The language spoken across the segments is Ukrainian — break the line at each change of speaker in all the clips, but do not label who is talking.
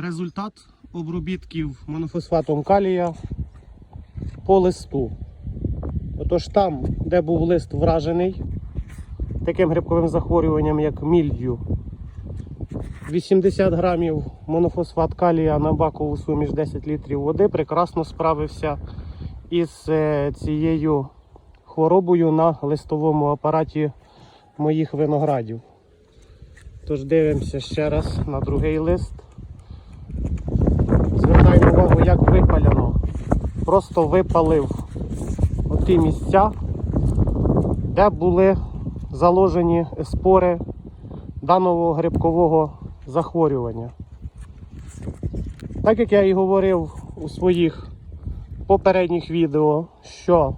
результат обробітків монофосфатом калія по листу. Отож там, де був лист вражений таким грибковим захворюванням, як мільдю, 80 грамів монофосфат калія на бакову суміш 10 літрів води прекрасно справився із е, цією хворобою на листовому апараті моїх виноградів. Тож дивимося ще раз на другий лист. Увагу, як випалено. Просто випалив оті місця, де були заложені спори даного грибкового захворювання. Так як я і говорив у своїх попередніх відео, що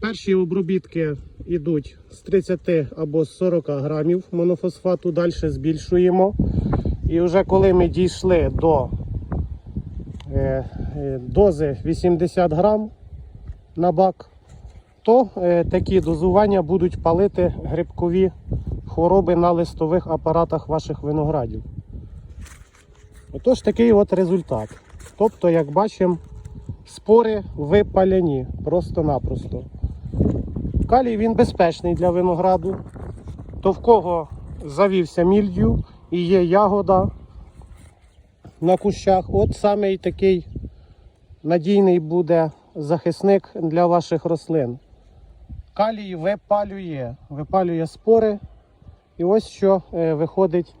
перші обробітки йдуть з 30 або з 40 грамів монофосфату, далі збільшуємо. І вже коли ми дійшли до дози 80 грам на бак, то е, такі дозування будуть палити грибкові хвороби на листових апаратах ваших виноградів. Отож такий от результат. Тобто, як бачимо, спори випаляні просто-напросто. Калій він безпечний для винограду. То в кого завівся мільдю і є ягода на кущах, от саме такий надійний буде захисник для ваших рослин. Калій випалює, випалює спори. І ось що е, виходить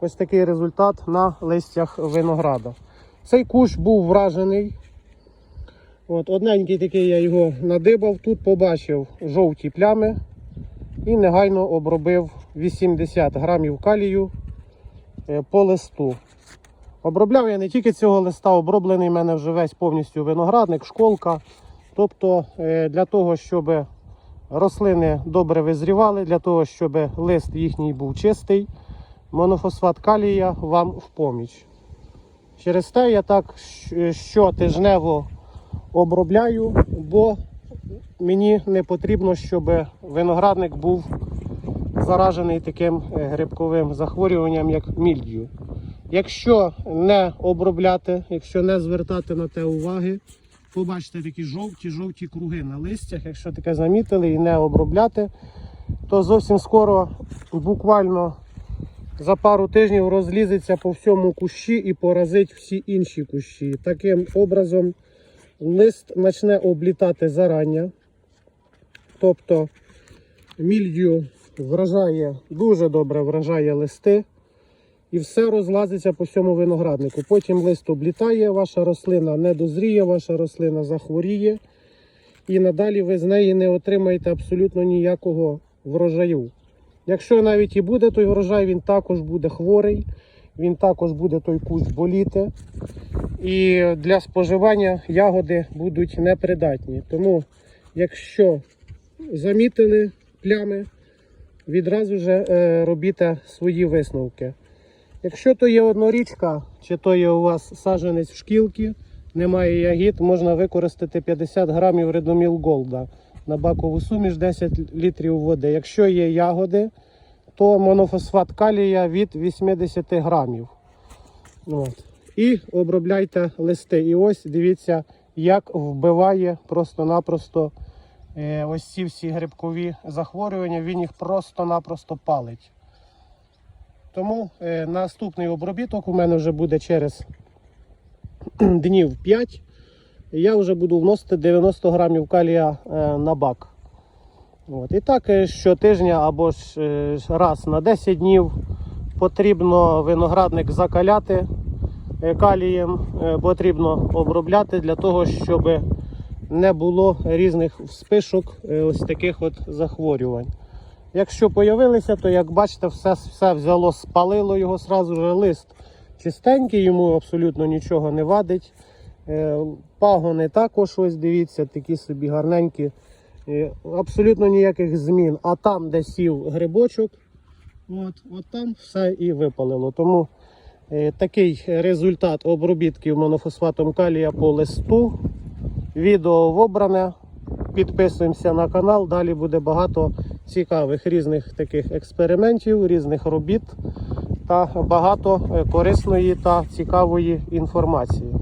ось такий результат на листях винограда. Цей кущ був вражений. От, одненький такий я його надибав, тут побачив жовті плями і негайно обробив 80 грамів калію е, по листу. Обробляв я не тільки цього листа, оброблений в мене вже весь повністю виноградник, школка. Тобто е, для того, щоб рослини добре визрівали, для того, щоб лист їхній був чистий, монофосфат калія вам в поміч. Через те я так щ- щотижнево обробляю, бо мені не потрібно, щоб виноградник був заражений таким е, грибковим захворюванням, як мільдю. Якщо не обробляти, якщо не звертати на те уваги, побачите такі жовті-жовті круги на листях. Якщо таке замітили і не обробляти, то зовсім скоро, буквально за пару тижнів, розлізеться по всьому кущі і поразить всі інші кущі. Таким образом, лист почне облітати зарання. Тобто мільдю вражає, дуже добре вражає листи. І все розлазиться по всьому винограднику. Потім лист облітає, ваша рослина не дозріє, ваша рослина захворіє. І надалі ви з неї не отримаєте абсолютно ніякого врожаю. Якщо навіть і буде той врожай, він також буде хворий, він також буде той кущ боліти. І для споживання ягоди будуть непридатні. Тому, якщо замітили плями, відразу ж е, робіть свої висновки. Якщо то є однорічка, чи то є у вас саджанець в шкілки, немає ягід, можна використати 50 грамів редоміл голда на бакову суміш 10 літрів води. Якщо є ягоди, то монофосфат калія від 80 грамів. От. І обробляйте листи. І ось дивіться, як вбиває просто-напросто е, ось ці всі грибкові захворювання, він їх просто-напросто палить. Тому е, наступний обробіток у мене вже буде через днів 5. Я вже буду вносити 90 грамів калія е, на бак. От. І так е, щотижня або ж е, раз на 10 днів потрібно виноградник закаляти е, калієм, е, потрібно обробляти для того, щоб не було різних вспишок е, ось таких от захворювань. Якщо появилися, то як бачите, все, все взяло, спалило його сразу же лист чистенький, йому абсолютно нічого не вадить. Е, Пагони також, ось дивіться, такі собі гарненькі. Е, Абсолютно ніяких змін. А там, де сів грибочок, от, от там все і випалило. Тому е, такий результат обробітків монофосфатом калія по листу. Відео вобране. Підписуємося на канал. Далі буде багато цікавих різних таких експериментів, різних робіт та багато е, корисної та цікавої інформації.